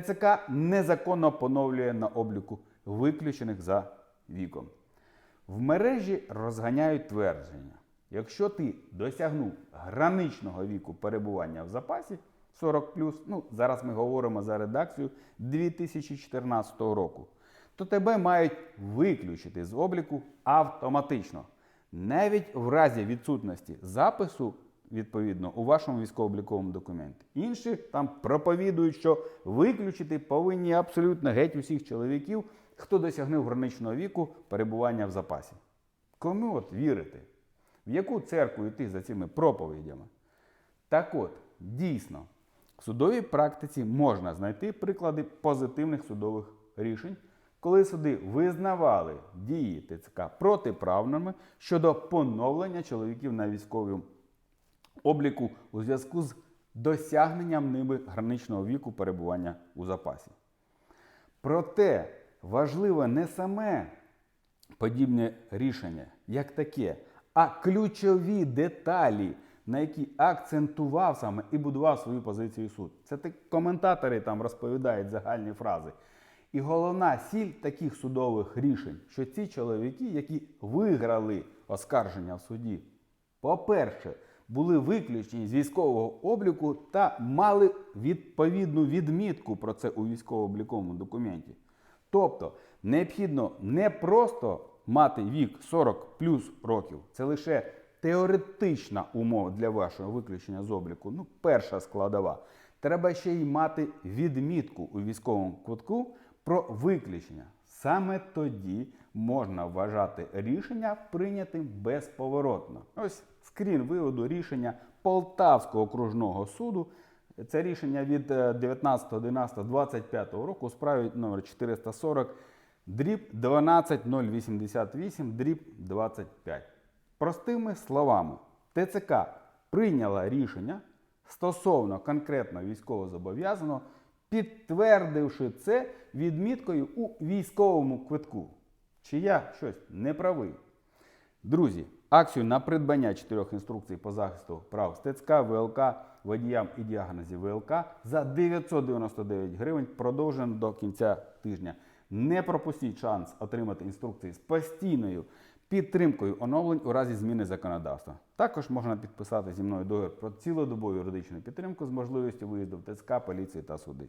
ТЦК незаконно поновлює на обліку виключених за віком. В мережі розганяють твердження. Якщо ти досягнув граничного віку перебування в запасі 40 ну зараз ми говоримо за редакцію 2014 року, то тебе мають виключити з обліку автоматично. Навіть в разі відсутності запису, відповідно, у вашому військово-обліковому документі. Інші там проповідують, що виключити повинні абсолютно геть усіх чоловіків, хто досягнув граничного віку перебування в запасі. Кому от вірити? В яку церкву йти за цими проповідями? Так от, дійсно, в судовій практиці можна знайти приклади позитивних судових рішень, коли суди визнавали дії ТЦК протиправними щодо поновлення чоловіків на військовому обліку у зв'язку з досягненням ними граничного віку перебування у запасі. Проте важливе не саме подібне рішення, як таке, а ключові деталі, на які акцентував саме і будував свою позицію суд. Це так коментатори там розповідають загальні фрази. І головна сіль таких судових рішень, що ці чоловіки, які виграли оскарження в суді, по-перше, були виключені з військового обліку та мали відповідну відмітку про це у військово-обліковому документі. Тобто необхідно не просто мати вік 40 плюс років, це лише теоретична умова для вашого виключення з обліку. Ну, перша складова. Треба ще й мати відмітку у військовому квитку про виключення. Саме тоді можна вважати рішення прийнятим безповоротно. Ось скрін виводу рішення Полтавського окружного суду. Це рішення від е, 19.11.25 року у справі номер 440 дріб 12088 дріб 25. Простими словами, ТЦК прийняла рішення стосовно конкретно військовозобов'язаного, підтвердивши це відміткою у військовому квитку. Чи я щось не правий? Друзі, акцію на придбання чотирьох інструкцій по захисту прав ТЦК, ВЛК, водіям і діагнозів ВЛК за 999 гривень продовжено до кінця тижня. Не пропустіть шанс отримати інструкції з постійною підтримкою оновлень у разі зміни законодавства. Також можна підписати зі мною договір про цілодобову юридичну підтримку з можливістю виїзду в ТЦК, поліції та суди.